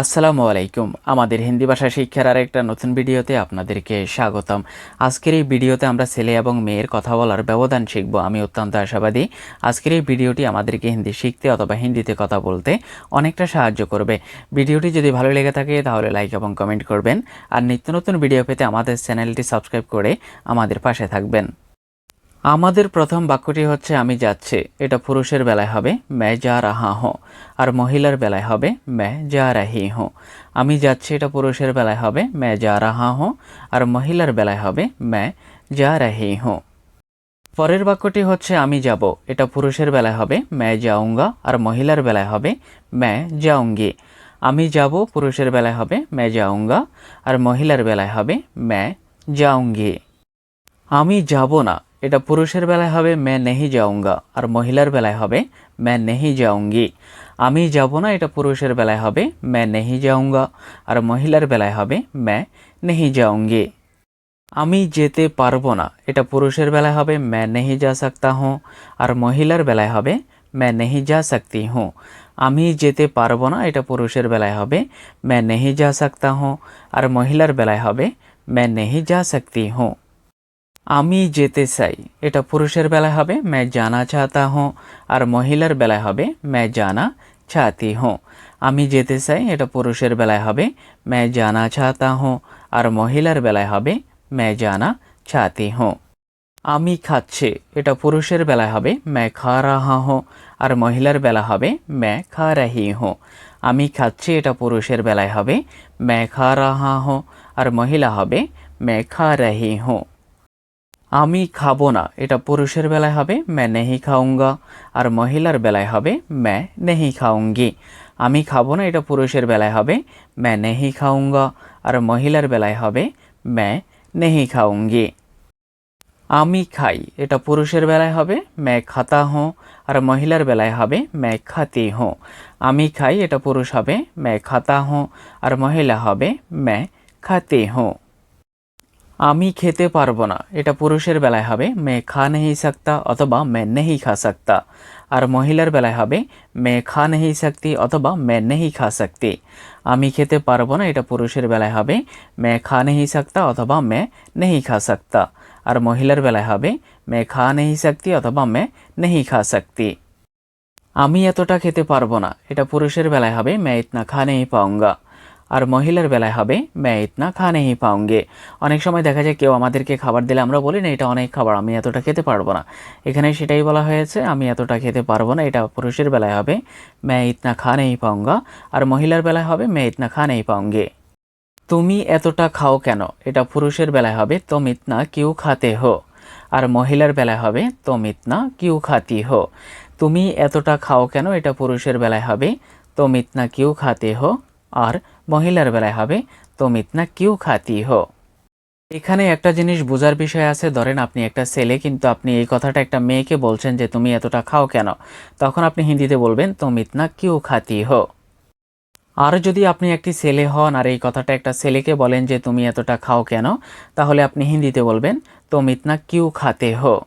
আসসালামু আলাইকুম। আমাদের হিন্দি ভাষা শিক্ষার আর একটা নতুন ভিডিওতে আপনাদেরকে স্বাগতম। আজকের এই ভিডিওতে আমরা ছেলে এবং মেয়ের কথা বলার ব্যবধান শিখব। আমি অত্যন্ত আশাবাদী। আজকের এই ভিডিওটি আমাদেরকে হিন্দি শিখতে অথবা হিন্দিতে কথা বলতে অনেকটা সাহায্য করবে। ভিডিওটি যদি ভালো লেগে থাকে তাহলে লাইক এবং কমেন্ট করবেন। আর নিত্য নতুন ভিডিও পেতে আমাদের চ্যানেলটি সাবস্ক্রাইব করে আমাদের পাশে থাকবেন। আমাদের প্রথম বাক্যটি হচ্ছে, আমি যাচ্ছি। এটা পুরুষের বেলায় হবে, মে যা রাহা হো। আর মহিলার বেলায় হবে, মে যা রাহি হো। আমি যাচ্ছি, এটা পুরুষের বেলায় হবে, মে যা রাহা হো। আর মহিলার বেলায় হবে, মে যা রাহি হো। পরের বাক্যটি হচ্ছে, আমি যাব। এটা পুরুষের বেলায় হবে, মে যাউঙ্গা আর মহিলার বেলায় হবে, মে যাউঙ্গি আমি যাব, পুরুষের বেলায় হবে, মে যাউঙ্গা আর মহিলার বেলায় হবে, মে যাউঙ্গি আমি যাব না। এটা পুরুষের বেলায় হবে, মে নেহি যাউঙ্গা আর মহিলার বেলায় হবে, মে নেহি যাউঙ্গি আমি যাব না, এটা পুরুষের বেলায় হবে, মে নেহি যাউঙ্গা আর মহিলার বেলায় হবে, মে নেহি যাউঙ্গি আমি যেতে পারব না, এটা পুরুষের বেলায় হবে, মে নেহি যা সাকতা হুঁ। আর মহিলার বেলায় হবে, মে নেহি যা সকতি হুঁ। আমি যেতে পারব না, এটা পুরুষের বেলায় হবে, মে নেহি যা সাকতা হুঁ। আর মহিলার বেলায় হবে, মে নেহি যা সকতি হুঁ। আমি যেতে চাই। এটা পুরুষের বেলায় হবে, মে জানা চাহতা হুঁ। আর মহিলার বেলায় হবে, মে জানা চাহতি হুঁ। আমি যেতে চাই, এটা পুরুষের বেলায় হবে, মে জানা চাহতা হুঁ। আর মহিলার বেলায় হবে, মে জানা চাহতি হুঁ। আমি খাচ্ছে, এটা পুরুষের বেলায় হবে, মে খা রাহা হুঁ। আর মহিলার বেলা হবে, মে খা রাহি হুঁ। আমি খাচ্ছি, এটা পুরুষের বেলায় হবে, মে খা রাহা হুঁ। আর মহিলা হবে, মে খা রাহি হুঁ। আমি খাব না। এটা পুরুষের বেলায় হবে, মে নেহি খাউঙ্গা আর মহিলার বেলায় হবে, মে নেহি খাউঙ্গি আমি খাব না, এটা পুরুষের বেলায় হবে, মে নেহি খাউঙ্গা আর মহিলার বেলায় হবে ম্যা নেহি খাউঙ্গি আমি খাই, এটা পুরুষের বেলায় হবে, মে খাতা হোঁ। আর মহিলার বেলায় হবে, মে খাতি হোঁ। আমি খাই, এটা পুরুষ হবে, মে খাতা হোঁ। আর মহিলা হবে, মে খাতি হোঁ। আমি খেতে পারব না। এটা পুরুষের বেলায় হবে মে খা নেহি সাকতা অথবা মে নেহি খা সাকতা। আর মহিলার বেলায় হবে মে খা নেহি সাকতি অথবা মে নেহি খা সাকতি। আমি খেতে পারব না, এটা পুরুষের বেলায় হবে মে খা নেহি সাকতা অথবা মে নেহি খা সাকতা। আর মহিলার বেলায় হবে মে খা নেহি সাকতি অথবা মে নেহি খা সাকতি। আমি এতটা খেতে পারব না, এটা পুরুষের বেলায় হবে মে ইতনা খা নেহি পাউঙ্গা আর মহিলার বেলায় হবে মে ইতনা খা নেহি পাউঙ্গে অনেক সময় দেখা যায় কেউ আমাদেরকে খাবার দিলে আমরা বলি, না, এটা অনেক খাবার, আমি এতটা খেতে পারব না। এখানে সেটাই বলা হয়েছে, আমি এতটা খেতে পারব না, এটা পুরুষের বেলায় হবে মে ইতনা খা নেহি পাউঙ্গা আর মহিলার বেলায় হবে মে ইতনা খা নেহি পাউঙ্গে তুমি এতটা খাও কেন? এটা পুরুষের বেলায় হবে তোম ইতনা কিউ খাতে হো। আর মহিলার বেলায় হবে তোম ইতনা কিউ খাতি হো। তুমি এতটা খাও কেন? এটা পুরুষের বেলায় হবে তোম ইতনা কিউ খাতে হো। আর মহিলার বেলায় হবে তোম ইতনা কিউ খাতি হো। এখানে একটা জিনিস বোঝার বিষয় আছে, ধরেন আপনি একটা ছেলে, কিন্তু আপনি এই কথাটা একটা মেয়েকে বলছেন যে, তুমি এতটা খাও কেন? তখন আপনি হিন্দিতে বলবেন তোম ইতনা কিউ খাতি হো? আর যদি আপনি একটি ছেলে হন আর এই কথাটা একটা ছেলেকে বলেন যে, তুমি এতটা খাও কেন? তাহলে আপনি হিন্দিতে বলবেন তোম ইতনা কিউ খাতে হো।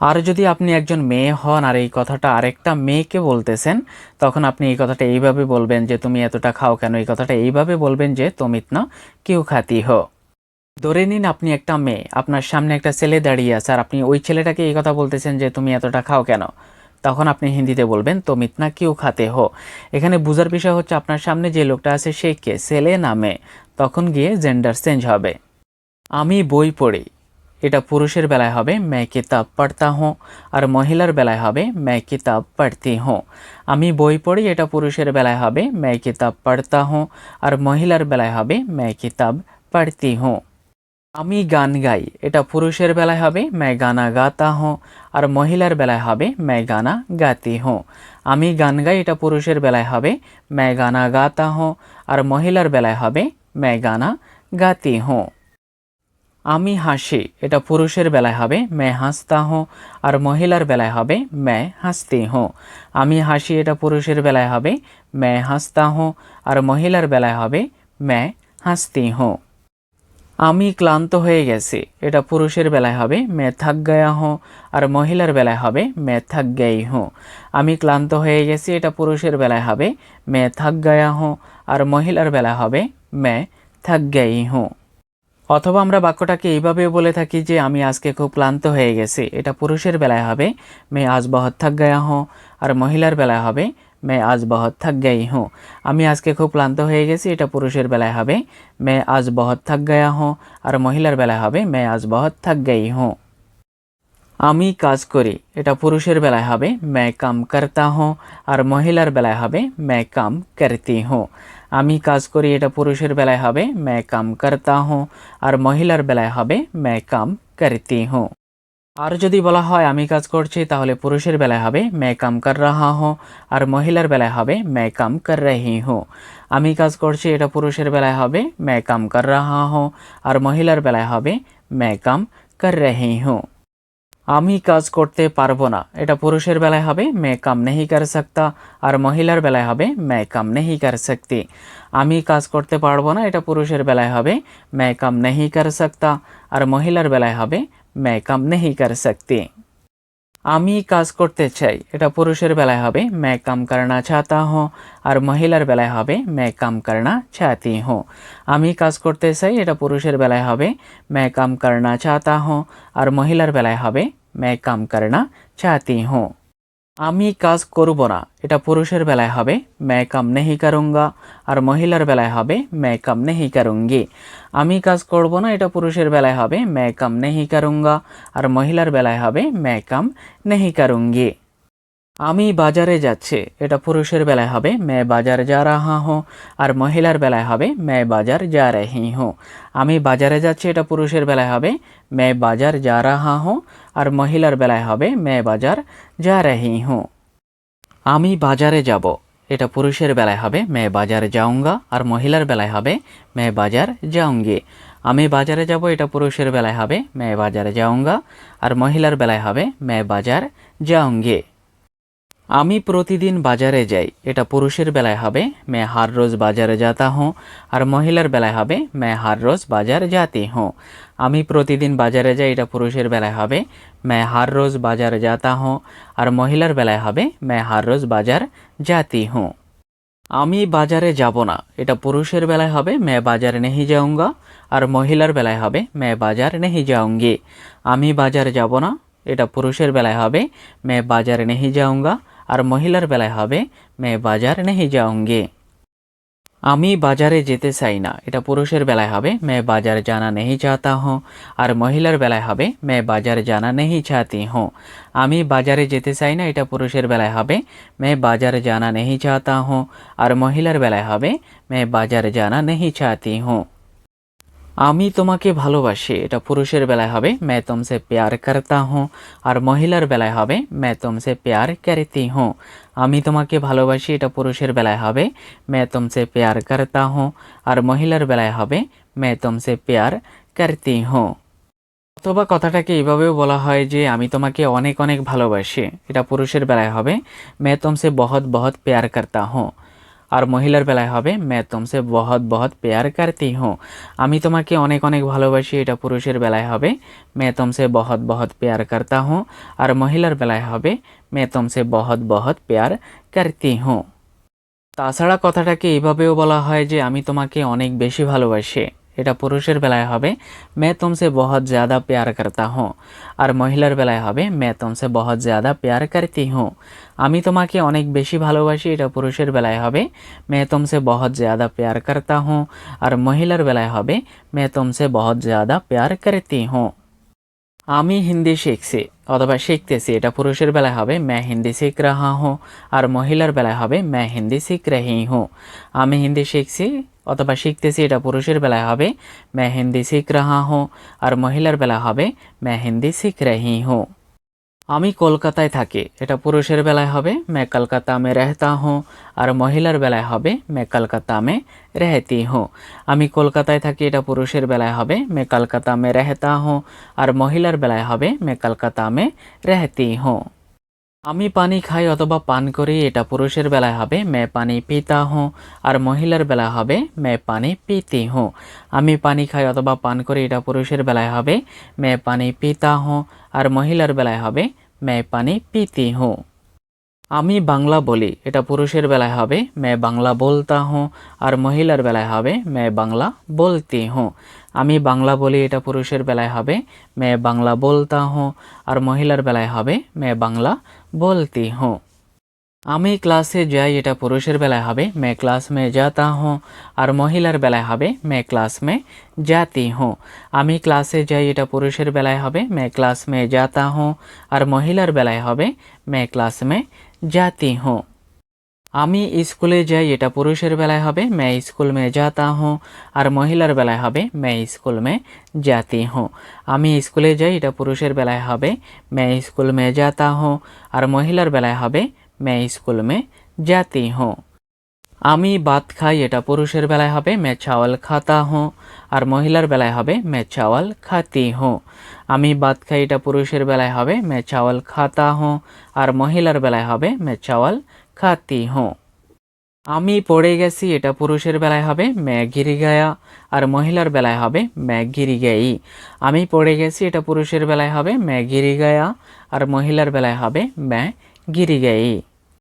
আর যদি আপনি একজন মেয়ে হন আর এই কথাটা আরেকটা মেয়েকে বলতেছেন, তখন আপনি এই কথাটা এইভাবে বলবেন যে, তুমি এতটা খাও কেন? এই কথাটা এইভাবে বলবেন যে তুমি না, কেউ খাতি হো। ধরে নিন আপনি একটা মেয়ে, আপনার সামনে একটা ছেলে দাঁড়িয়ে আছে আর আপনি ওই ছেলেটাকে এই কথা বলতেছেন যে, তুমি এতটা খাও কেন? তখন আপনি হিন্দিতে বলবেন তো মিতনা কিউ খাতে হো। এখানে বুঝার বিষয় হচ্ছে আপনার সামনে যে লোকটা আছে সে কে? ছেলে নামে তখন গিয়ে জেন্ডার চেঞ্জ হবে। আমি বই পড়ি। এটা পুরুষের বেলায় হবে মে কিতাব পড়তা হোঁ, আর মহিলার বেলায় হবে মে কিতাব পড়তি হোঁ। আমি বই পড়ি, এটা পুরুষের বেলায় হবে মে কিতাব পড়তা হোঁ, আর মহিলার বেলায় হবে মে কিতাব পড়তি হোঁ। আমি গান গাই, এটা পুরুষের বেলায় হবে মে গানা গাতা হোঁ, আর মহিলার বেলায় হবে মে গানা গাতি হোঁ। আমি গান গাই, এটা পুরুষের বেলায় হবে মে গানা গাতা হোঁ, আর মহিলার বেলায় হবে মে গানা গাতি হোঁ। আমি হাসি, এটা পুরুষের বেলায় হবে, মে হাসতা হোঁ, আর মহিলার বেলায় হবে, মে হাসতি হোঁ। আমি হাসি, এটা পুরুষের বেলায় হবে, মে হাসতা হোঁ, আর মহিলার বেলায় হবে, মে হাসতি হোঁ। আমি ক্লান্ত হয়ে গেছি, এটা পুরুষের বেলায় হবে, মে থাক গয়া হোঁ, আর মহিলার বেলায় হবে, মে থাক গেই হোঁ। আমি ক্লান্ত হয়ে গেছি, এটা পুরুষের বেলায় হবে, মে থাক গয়া হোঁ, আর মহিলার বেলায় হবে, মে থাক গেই হুঁ। অথবা আমরা বাক্যটাকে এইভাবেও বলে থাকি যে, আমি আজকে খুব ক্লান্ত হয়ে গেছি। এটা পুরুষের বেলায় হবে, মে আজ বহুত থাক গয়া হুঁ। আর মহিলার বেলায় হবে, মে আজ বহুত থাক গাই হুঁ। আমি আজকে খুব ক্লান্ত হয়ে গেছি। এটা পুরুষের বেলায় হবে, মে আজ বহুত থাক গয়া হুঁ। আর মহিলার বেলায় হবে, মে আজ বহুত থাক গাই হুঁ। আমি কাজ করি, এটা পুরুষের বেলায় হবে, মে কাম করতা হুঁ। আর মহিলার বেলায় হবে, মে কাম করতি হুঁ। আমি কাজ করি এটা পুরুষের বেলায় হবে, মে কাম করতা হুঁ, আর মহিলার বেলায় হবে, মে কাম করতি হুঁ। আর যদি বলা হয় আমি কাজ করছি, তাহলে পুরুষের বেলায় হবে, মে কাম কর রাহা হুঁ, আর মহিলার বেলায় হবে, মে কাম কর রহি হুঁ। আমি কাজ করছি, এটা পুরুষের বেলায় হবে, মে কাম কর রাহা হুঁ, আর মহিলার বেলায় হবে, মে কাম কর রহি হুঁ। আমি কাজ করতে পারব না। এটা পুরুষের বেলায় হবে মে কাম নেহি কার সক্তা আর মহিলার বেলায় হবে মে কাম নেহি কার সক্তি আমি কাজ করতে পারব না, এটা পুরুষের বেলায় হবে মে কাম নেহি কার সক্তা আর মহিলার বেলায় হবে মে কাম নেহি কার সকতি আমি কাজ করতে চাই। এটা পুরুষের বেলায় হবে, মে কাম করনা চাহতা হুঁ, আর মহিলার বেলায় হবে, মে কাম করনা চাহতি হুঁ। আমি কাজ করতে চাই, এটা পুরুষের বেলায় হবে, মে কাম করনা চাহতা হুঁ, আর মহিলার বেলায় হবে, মে কাম করনা চাহতি হুঁ। আমি কাজ করব না। এটা পুরুষের বেলায় হবে মে কাম নেহি করুঙ্গা আর মহিলার বেলায় হবে মে কাম নেহি করুঙ্গি আমি কাজ করব না, এটা পুরুষের বেলায় হবে মে কাম নেহি করুঙ্গা আর মহিলার বেলায় হবে মে কাম নেহি করুঙ্গি আমি বাজারে যাচ্ছে, এটা পুরুষের বেলায় হবে, মে বাজার যা রাহা হুঁ, আর মহিলার বেলায় হবে, মে বাজার যা রহি হুঁ। আমি বাজারে যাচ্ছি, এটা পুরুষের বেলায় হবে, মে বাজার যা রাহা হুঁ আর মহিলার বেলায় হবে মে বাজার, যা রহি হুঁ আমি বাজারে যাব। এটা পুরুষের বেলায় হবে মে বাজারে যাউঙ্গা আর মহিলার বেলায় হবে মে বাজার যাউঙ্গি আমি বাজারে যাব, এটা পুরুষের বেলায় হবে মে বাজারে যাউঙ্গা আর মহিলার বেলায় হবে মে বাজার যাউঙ্গি আমি প্রতিদিন বাজারে যাই, এটা পুরুষের বেলায় হবে মে হার রোজ বাজারে যাতা হুঁ, আর মহিলার বেলায় হবে মে হার রোজ বাজার যাতি হুঁ। আমি প্রতিদিন বাজারে যাই, এটা পুরুষের বেলায় হবে। মে হার রোজ বাজার যাতা হুঁ। আর মহিলার বেলায় হবে মে হার রোজ বাজার যাতি হুঁ। আমি বাজারে যাব না, এটা পুরুষের বেলায় হবে মে বাজার নেহি যাউঙ্গা আর মহিলার বেলায় হবে মে বাজার নেহি যাউঙ্গি আমি বাজার যাব না, এটা পুরুষের বেলায় হবে মে বাজার নেহি যাউঙ্গা আর মহিলার বেলায় হবে মে বাজার নেহি যাউঙ্গি আমি বাজারে যেতে চাই না। এটা পুরুষের বেলায় হবে মে বাজার জানা নেহি চাহতা হুঁ। আর মহিলার বেলায় হবে মে বাজার জানা নেহি চাহতি হুঁ। আমি বাজারে যেতে চাই না, এটা পুরুষের বেলায় হবে মে বাজার জানা নেহি চাহতা হুঁ। আর মহিলার বেলায় হবে মে বাজার জানা নেহি চাহতি হুঁ। আমি তোমাকে ভালোবাসি, এটা পুরুষের বেলায় হবে মে তুমসে প্যার করতা হুঁ। আর মহিলার বেলায় হবে মে তুমসে প্যার করতি হুঁ। আমি তোমাকে ভালোবাসি, এটা পুরুষের বেলায় হবে। মে তুমসে প্যার করতা হুঁ, আর মহিলার বেলায় হবে। মে তুমসে প্যার করতি হুঁ। অথবা কথাটাকে এইভাবেও বলা হয় যে, আমি তোমাকে অনেক অনেক ভালোবাসি, এটা পুরুষের বেলায় হবে। মে তুমসে বহুত বহুত প্যার করতা হুঁ, আর মহিলার বেলায় হবে। মে তুমসে বহুত বহুত প্যার করতি হুঁ, আমি তোমাকে অনেক অনেক ভালোবাসি, এটা পুরুষের বেলায় হবে। মে তুমসে বহুত বহুত প্যার করতা হুঁ, আর মহিলার বেলায় হবে। মে তুমসে বহুত বহুত প্যার করতি হুঁ তাছাড়া কথাটাকে এইভাবেও বলা হয় যে আমি তোমাকে অনেক বেশি ভালোবাসি এটা পুরুষের বেলায় হবে মে তুমসে বহুত জ্যাদা প্যার করতা হুঁ আর মহিলার বেলায় হবে মে তুমসে বহুত জ্যাদা প্যার করতি হুঁ আমি তোমাকে অনেক বেশি ভালোবাসি এটা পুরুষের বেলায় হবে মে তুমসে বহুত জ্যাদা প্যার করতা হুঁ আর মহিলার বেলায় হবে মে তুমসে বহুত জ্যাদা প্যার করতি হুঁ আমি হিন্দি শিখছি অথবা শিখতেছি, এটা পুরুষের বেলায় হবে ম্যা হিন্দি শিখ রাহা হো, আর মহিলার বেলায় হবে ম্যা হিন্দি শিখ রাহি হো। আমি হিন্দি শিখছি, অথবা শিখতেছি, এটা পুরুষের বেলায় হবে ম্যা হিন্দি শিখ রাহা হো, আর মহিলার বেলা হবে ম্যা হিন্দি শিখ রাহি হুঁ। আমি কলকাতায় থাকি। এটা পুরুষের বেলায় হবে, মে কলকাতা মে রহতা হুঁ, আর মহিলার বেলায় হবে, মে কলকাতা মে রহতি হুঁ। আমি কলকাতায় থাকি, এটা পুরুষের বেলায় হবে, মে কলকাতা মে রহতা হুঁ, আর মহিলার বেলায় হবে, মে কলকাতা মে রহতি হুঁ। আমি পানি খাই অথবা পান করি, এটা পুরুষের বেলায় হবে মে পানি পিতা হুঁ, আর মহিলার বেলায় হবে মে পানি পিতি হুঁ। আমি পানি খাই অথবা পান করি, এটা পুরুষের বেলায় হবে মে পানি পিতা হুঁ, আর মহিলার বেলায় হবে মে পানি পিতি হুঁ। আমি বাংলা বলি, এটা পুরুষের বেলায় হবে মে বাংলা বলতা হুঁ, আর মহিলার বেলায় হবে মে বাংলা বলতি হুঁ। আমি বাংলা বলি এটা পুরুষের বেলায় হবে মে বাংলা বলতা হুঁ, আর মহিলার বেলায় হবে মে বাংলা বলতি হুঁ। আমি ক্লাসে যাই এটা পুরুষের বেলায় হবে মে ক্লাস মে যাতা হুঁ, আর মহিলার বেলায় হবে মে ক্লাস মে জাতি হুঁ। আমি ক্লাসে যাই এটা পুরুষের বেলায় হবে মে ক্লাস মে যাতা হুঁ, আর মহিলার বেলায় হবে মে ক্লাস মে জাতি হুঁ। আমি স্কুলে যাই, এটা পুরুষের বেলায় হবে মে স্কুল মে যাতা হুঁ, আর মহিলার বেলায় হবে মে স্কুল মে জাতি হুঁ। আমি স্কুলে যাই, এটা পুরুষের বেলায় হবে মে স্কুল মে যাতা হুঁ, আর মহিলার বেলায় হবে মে স্কুল মে জাতি হুঁ। আমি ভাত খাই, এটা পুরুষের বেলায় হবে মে চাওয়াল খাতা হুঁ, আর মহিলার বেলায় হবে মে চাওয়াল খাতি হুঁ। আমি ভাত খাই, এটা পুরুষের বেলায় হবে মে চাওয়াল খাতা হুঁ, আর মহিলার বেলায় হবে মে চাওয়াল খাতি হোঁ। আমি পড়ে গেছি, এটা পুরুষের বেলায় হবে, ম্যাগিরি গিরি গায়া, আর মহিলার বেলায় হবে, ম্যাগিরি গিরি গাই। আমি পড়ে গেছি, এটা পুরুষের বেলায় হবে, ম্যাগিরি গিরি গায়া, আর মহিলার বেলায় হবে গিরি গাই।